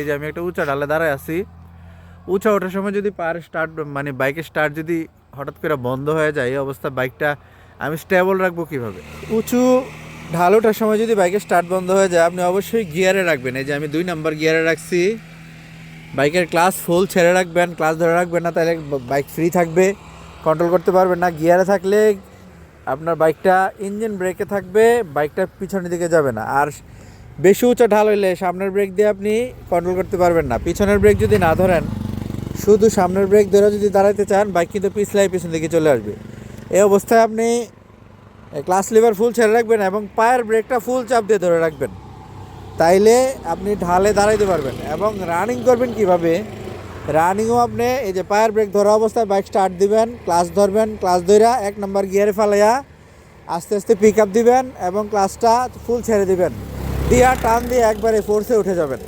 এই যে আমি একটা উঁচা ডালে দাঁড়ায় আছি। উঁচা ওঠার সময় যদি পার স্টার্ট মানে বাইকের স্টার্ট যদি হঠাৎ করে বন্ধ হয়ে যায়, এই অবস্থা বাইকটা আমি স্টেবল রাখব কীভাবে? উঁচু ঢাল ওঠার সময় যদি বাইকের স্টার্ট বন্ধ হয়ে যায়, আপনি অবশ্যই গিয়ারে রাখবেন। এই যে আমি দুই নাম্বার গিয়ারে রাখছি। বাইকের ক্লাস ফুল ছেড়ে রাখবেন ক্লাস ধরে রাখবেন না, তাহলে বাইক ফ্রি থাকবে। কন্ট্রোল করতে পারবেন না, গিয়ারে থাকলে আপনার বাইকটা ইঞ্জিন ব্রেকে থাকবে, বাইকটা পিছনের দিকে যাবে না। আর বেশি উঁচা ঢাল হইলে সামনের ব্রেক দিয়ে আপনি কন্ট্রোল করতে পারবেন না। পিছনের ব্রেক যদি না ধরেন, শুধু সামনের ব্রেক ধরে যদি দাঁড়াতে চান বাইক কিন্তু পিছলাই পিছন দিকে চলে আসবে। এই অবস্থায় আপনি ক্লাস লিভার ফুল ছেড়ে রাখবেন এবং পায়ের ব্রেকটা ফুল চাপ দিয়ে ধরে রাখবেন। তাইলে আপনি ঢালে দাঁড়াইতে পারবেন এবং রানিং করবেন কীভাবে? রানিংও আপনি এই যে পায়ের ব্রেক ধরা অবস্থায় বাইক স্টার্ট দিবেন ক্লাস ধরবেন ক্লাস ধরা এক নম্বর গিয়ারে ফেলাইয়া আস্তে আস্তে পিক আপ দিবেন এবং ক্লাসটা ফুল ছেড়ে দিবেন। দিয়া টান দিয়ে একবারে ফোর্সে উঠে যাবেন।